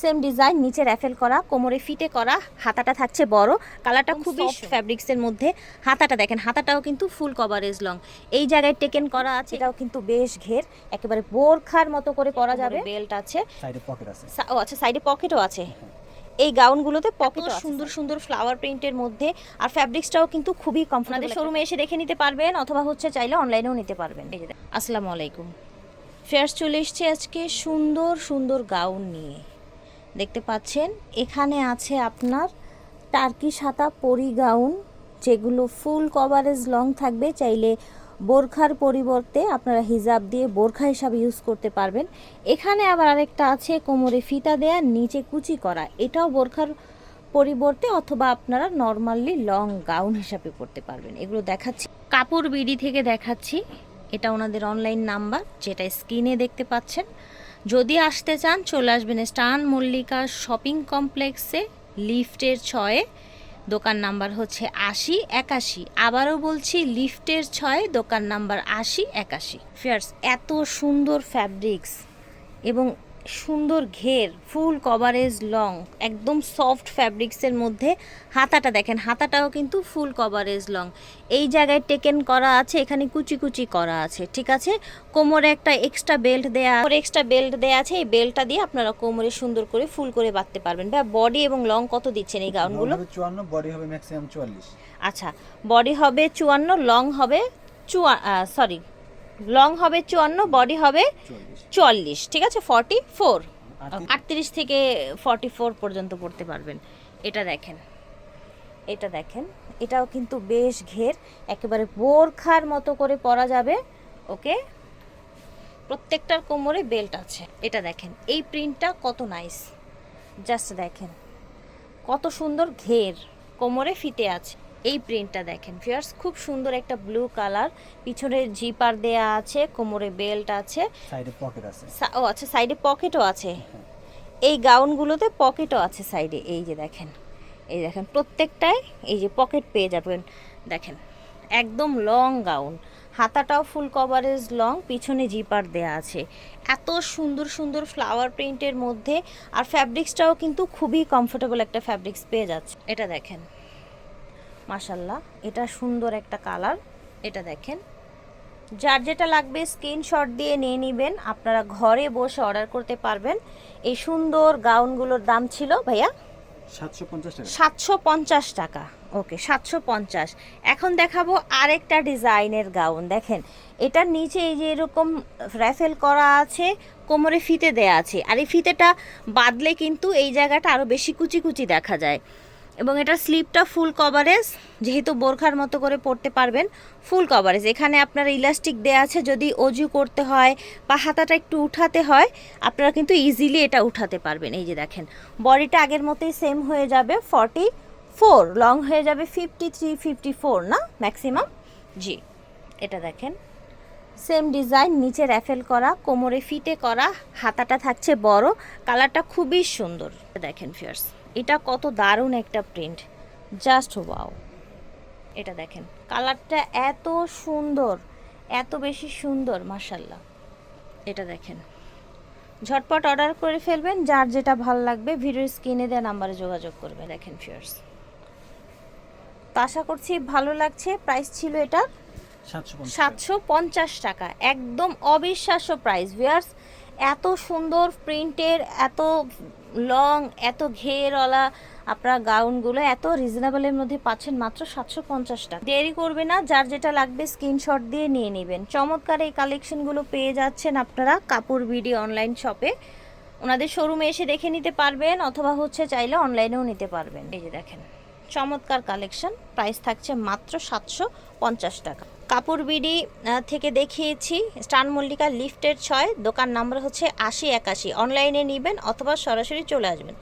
Same design নিচে raffle করা কোমরে ফিটে করা হাতাটা থাকছে বড়। কালারটা খুবই ফ্যাব্রিক্সের মধ্যে। হাতাটা দেখেন হাতাটাও কিন্তু ফুল কভারেজ লং এই জায়গায় টেকেন করা আছে এটাও কিন্তু বেশ ঘের। একেবারে বোরখার মতো করে পরা যাবে। বেল্ট আছে। সাইডে পকেট আছে। ও আচ্ছা সাইডে পকেটও আছে। এই গাউনগুলোতে পকেট সুন্দর সুন্দর ফ্লাওয়ার প্রিন্টের মধ্যে। আর ফ্যাব্রিক্সটাও কিন্তু খুবই কমফোর্টেবল শোরুমে এসে দেখে নিতে পারবেন অথবা হচ্ছে চাইলে অনলাইনেও নিতে পারবেন। এই যে আসসালামু আলাইকুম। ফেয়ার্স চলে এসছে আজকে সুন্দর সুন্দর গাউন নিয়ে। দেখতে পাচ্ছেন। এখানে আছে আপনার টার্কি সাতা পরি গাউন, যেগুলো ফুল কভারেজ লং থাকবে। চাইলে বোরখার পরিবর্তে আপনারা হিজাব দিয়ে বোরখা হিসাবে ইউজ করতে পারবেন। এখানে আবার আরেকটা আছে, কোমরে ফিতা দেয়া, নিচে কুচি করা। এটাও বোরখার পরিবর্তে অথবা আপনারা নর্মালি লং গাউন হিসাবে পরতে পারবেন। এগুলো দেখাচ্ছি। কাপড় বিডি থেকে দেখাচ্ছি। এটা ওনাদের অনলাইন নাম্বার যেটা স্ক্রিনে দেখতে পাচ্ছেন। যদি আসতে চান, চলে আসবেন স্টান মল্লিকা শপিং কমপ্লেক্সে, লিফটের ছয়ে। দোকান নাম্বার হচ্ছে আশি একাশি। আবারও বলছি, লিফটের ছয়ে, দোকান নাম্বার আশি একাশি। ফেয়ার্স, এত সুন্দর ফ্যাব্রিক্স এবং সুন্দর ঘের ফুল কভারেজ লং একদম সফট ফ্যাব্রিক্সের মধ্যে হাতাটা দেখেন হাতাটাও কিন্তু ফুল কভারেজ লং এই জায়গায় টেকেন করা আছে এখানে কুচি কুচি করা আছে ঠিক আছে? কোমরে একটা এক্সট্রা বেল্ট দেয়া এক্সট্রা বেল্ট দেয়া আছে এই বেল্টটা দিয়ে আপনারা কোমরে সুন্দর করে ফুল করে বাঁধতে পারবেন। বা বডি এবং লং কত দিচ্ছেন এই গাউনগুলো চুয়ান্ন বডি হবে ম্যাক্সিমাম চুয়াল্লিশ। আচ্ছা বডি হবে চুয়ান্ন লং হবে চুয়া সরি লং হবে চুয়ান্ন বডি হবে চুয়াল্লিশ। ঠিক আছে? Forty four. আটত্রিশ। থেকে ফর্টি ফোর পর্যন্ত পড়তে পারবেন। এটা দেখেন। এটা দেখেন। এটাও কিন্তু বেশ ঘের। একেবারে বোরখার মতো করে পরা যাবে। ওকে? প্রত্যেকটার কোমরে বেল্ট আছে। এটা দেখেন। এই প্রিন্টটা কত নাইস। জাস্ট দেখেন। কত সুন্দর ঘের। কোমরে ফিতে আছে। এই প্রিন্টটা দেখেন ফিয়ার্স খুব সুন্দর একটা ব্লু কালার পিছনে জিপার দেয়া আছে কোমরে বেল্ট আছে। সাইডে পকেট আছে। ও আচ্ছা সাইডে পকেটও আছে। এই গাউনগুলোতে পকেটও আছে সাইডে এই যে দেখেন। এই দেখেন প্রত্যেকটায় এই যে পকেট পেয়ে যাবেন। দেখেন একদম লং গাউন হাতাটাও ফুল কভারেজ লং পিছনে জিপার দেয়া আছে। এত সুন্দর সুন্দর ফ্লাওয়ার প্রিন্টের মধ্যে। আর ফ্যাব্রিক্সটাও কিন্তু খুবই কমফোর্টেবল একটা ফ্যাব্রিক্স পেয়ে যাচ্ছে। এটা দেখেন। মাশাল্লাহ এটা সুন্দর একটা কালার এটা দেখেন। যার যেটা লাগবে স্ক্রিনশট দিয়ে নিয়ে নেবেন আপনারা ঘরে বসে অর্ডার করতে পারবেন। এই সুন্দর গাউনগুলোর দাম ছিল ভাইয়া? সাতশো পঞ্চাশ টাকা। সাতশো পঞ্চাশ টাকা। ওকে সাতশো পঞ্চাশ। এখন দেখাবো আরেকটা ডিজাইনের গাউন দেখেন। এটার নিচে এই যে এরকম র্যাফেল করা আছে কোমরে ফিতে দেয়া আছে। আর এই ফিতেটা বাদলে কিন্তু এই জায়গাটা আরও বেশি কুচি কুচি দেখা যায়। এবং এটা স্লিপটা ফুল কভারেজ, যেহেতু বোরখার মতো করে পরতে পারবেন, ফুল কভারেজ। এখানে আপনার ইলাস্টিক দেয়া আছে, যদি অজু করতে হয় বা হাতাটা একটু উঠাতে হয়, আপনারা কিন্তু ইজিলি এটা উঠাতে পারবেন। এই যে দেখেন, বডিটা আগের মতোই সেম হয়ে যাবে ফর্টি ফোর লং হয়ে যাবে ফিফটি থ্রি ফিফটি ফোর না? ম্যাক্সিমাম জি, এটা দেখেন। সেম ডিজাইন নিচে র্যাফেল করা, কোমরে ফিটে করা, হাতাটা থাকছে বড় কালারটা খুবই সুন্দর। দেখেন ফিয়ার্স এটা কত দারুণ একটা প্রিন্ট জাস্ট ওয়াও এটা দেখেন কালারটা এত সুন্দর এত বেশি সুন্দর মাসাল্লাহ এটা দেখেন ঝটপট অর্ডার করে ফেলবেন যার যেটা ভালো লাগবে ভিডিও স্ক্রিনে দেওয়া নাম্বারে যোগাযোগ করবে দেখেন ফিয়ার্স তো আশা করছি ভালো লাগছে প্রাইস ছিল এটা সাতশো সাতশো পঞ্চাশ টাকা একদম অবিশ্বাস্য প্রাইস ভিয়ার্স এত সুন্দর প্রিন্টের, এত লং, এত ঘেরওয়ালা আপনার গাউনগুলো, এত রিজনেবলের মধ্যে পাচ্ছেন মাত্র সাতশো পঞ্চাশ টাকা। দেরি করবে না, যার যেটা লাগবে স্ক্রিনশট দিয়ে নিয়ে নেবেন। চমৎকার এই কালেকশনগুলো পেয়ে যাচ্ছেন আপনারা কাপড় বিডি অনলাইন শপে ওনাদের শোরুমে এসে দেখে নিতে পারবেন, অথবা হচ্ছে চাইলে অনলাইনেও নিতে পারবেন। এই যে দেখেন, চমৎকার কালেকশন প্রাইস থাকছে মাত্র সাতশো পঞ্চাশ টাকা। কাপড় বিডি থেকে দেখিয়েছি। স্টান মল্লিকা লিফটের ছয়, দোকান নাম্বার হচ্ছে আশি একাশি। অনলাইনে নেবেন অথবা সরাসরি চলে আসবেন।